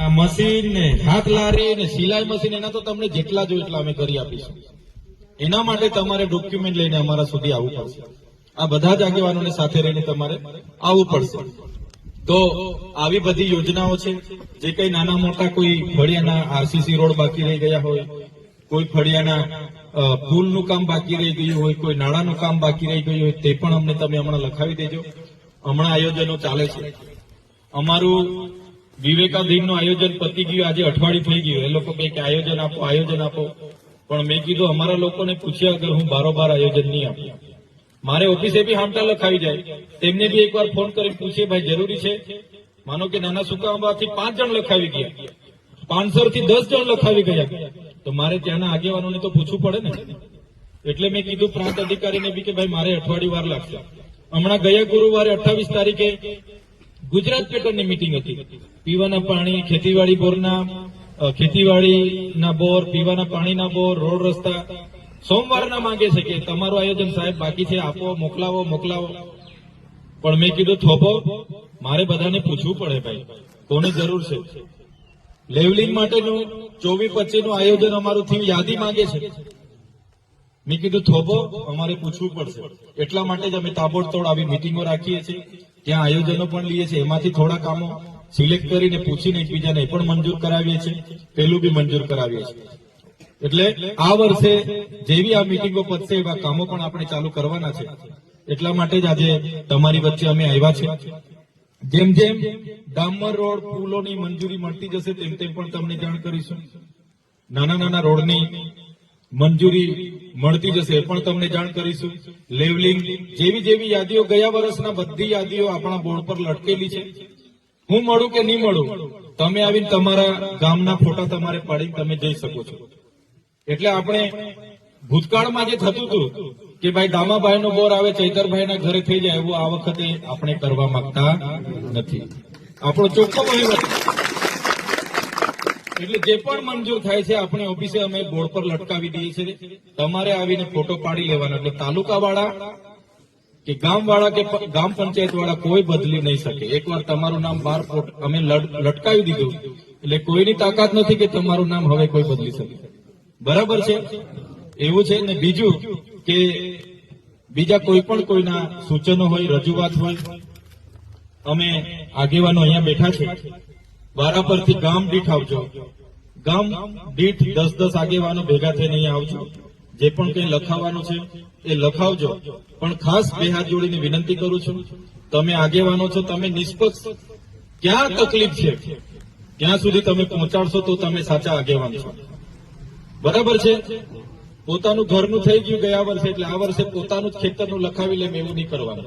આ મશીન ને હાથ લારી ને સિલાઈ મશીન, એના તો તમને જેટલા જો એટલા અમે કરી આપીશું. એના માટે તમારે ડોક્યુમેન્ટ લઈને અમારા સુધી આવવું પડશે. આ બધા જ આગેવાનોને સાથે રહીને તમારે આવવું પડશે. તો આવી બધી યોજનાઓ છે, જે કઈ નાના મોટા કોઈ ફળિયાના આરસીસી રોડ બાકી રહી ગયા હોય, કોઈ ફળિયાના પુલનું કામ બાકી રહી ગયું હોય, કોઈ નાળાનું કામ બાકી રહી ગયું હોય, તે પણ અમને તમે હમણાં લખાવી દેજો. હમણાં આયોજનો ચાલે છે. અમારું વિવેકાધીનનું આયોજન પતી ગયું. આજે અઠવાડિયું થઈ ગયું. એ લોકો કે આયોજન આપો આયોજન આપો. પણ મેં કીધું, અમારા લોકોને પૂછ્યા અગર હું બારોબાર આયોજન નહીં આપું. મારે ઓફિસે બી હામટા લખાવી જાય. તેમને બી એકવાર ફોન કરી પૂછીએ, ભાઈ, જરૂરી છે? માનો કે નાના સુકામાંથી પાંચ જણ લખાવી ગયા. પાંચસો થી દસ જણ લખાવી ગયા. તો મારે ત્યાંના આગેવાનોને તો પૂછવું પડે ને. એટલે મેં કીધું પ્રાંત અધિકારીને બી કે, ભાઈ, મારે અઠવાડિયું વાર લાગશે. હમણાં ગયા ગુરુવારે અઠ્ઠાવીસ તારીખે ગુજરાત પેટર્નની મીટિંગ હતી. પીવાના પાણી, ખેતીવાડી બોરના ખેતીવાડીના બોર, પીવાના પાણીના બોર, રોડ રસ્તા. સોમવારના માંગે છે કે તમારું આયોજન સાહેબ બાકી છે, આપો, મોકલાવો મોકલાવો. પણ મેં કીધું, થોભો, મારે બધાને પૂછવું પડે ભાઈ. કોને જરૂર છે? લેવલિંગ માટેનું ચોવીસ પચીસનું આયોજન અમારું થયું, યાદી માંગે છે. મેં કીધું, થોભો, અમારે પૂછવું પડશે. એટલા માટે જ અમે તાબોડતોડ આવી મિટિંગો રાખીએ છીએ. ત્યાં આયોજનો પણ લઈએ છીએ. એમાંથી થોડા કામો સિલેક્ટ કરીને પૂછીને એકબીજાને પણ મંજૂર કરાવીએ છીએ. પેલું બી મંજૂર કરાવીએ છીએ. એટલે આ વર્ષે જેવી આ મિટિંગો પતશે, એવા કામો પણ આપણે ચાલુ કરવાના છે. એટલા માટે જ આજે તમારી વચ્ચે અમે આવ્યા છે જેમ જેમ ડામર રોડ પુલોની મંજૂરી મળતી જશે, તેમ તેમ પણ તમને જાણ કરીશું. નાના નાના રોડની મંજૂરી મળતી જશે પણ તમને જાણ કરીશું. લેવલિંગ જેવી જેવી યાદીઓ ગયા વર્ષના બધી યાદીઓ આપણા બોર્ડ પર લટકેલી છે. હું મળું કે નહીં મળું, તમે આવીને તમારા ગામના ફોટા તમારે પાડીને તમે જઈ શકો છો. એટલે આપણે ભૂતકાળમાં જે થતું હતું કે ભાઈ દામાભાઈ નો બોર આવે ચૈતરભાઈ ઘરે થઈ જાય, એવું આ વખતે આપણે કરવા માંગતા નથી. આપણો ચોખ્ખો વહીવટ એટલે જે પણ મંજૂર થાય છે, આપણે ઓફિસે અમે બોર્ડ પર લટકાવી દઈએ છીએ. તમારે આવીને ફોટો પાડી લેવાનો. એટલે તાલુકા વાળા કે ગામ વાળા કે ગામ પંચાયત વાળા કોઈ બદલી નહીં શકે. એકવાર તમારું નામ બાર ફોટ અમે લટ- લટકાવી દીધું. એટલે કોઈની તાકાત નથી કે તમારું નામ હવે કોઈ બદલી શકે. બરાબર છે? એવું છે. ને બીજું કે બીજા કોઈ પણ કોઈના સૂચનો હોય, રજૂઆત હોય, અમે આગેવાનો અહીંયા બેઠા છે. વારા પરથી ગામ દીઠ આવજો. ગામ દીઠ દસ દસ આગેવાનો ભેગા થઈને અહીંયા આવજો. જે પણ કંઈ લખાવવાનું છે એ લખાવજો. પણ ખાસ બે હાથ જોડીને વિનંતી કરું છું, તમે આગેવાનો છો, તમે નિષ્પક્ષ. ક્યાં તકલીફ છે? ત્યાં સુધી તમે પહોંચાડશો તો તમે સાચા આગેવાન છો. બરાબર છે? પોતાનું ઘરનું થઈ ગયું ગયા વર્ષે, એટલે આ વર્ષે પોતાનું જ ખેતરનું લખાવી લેમ એવું નહીં કરવાનું.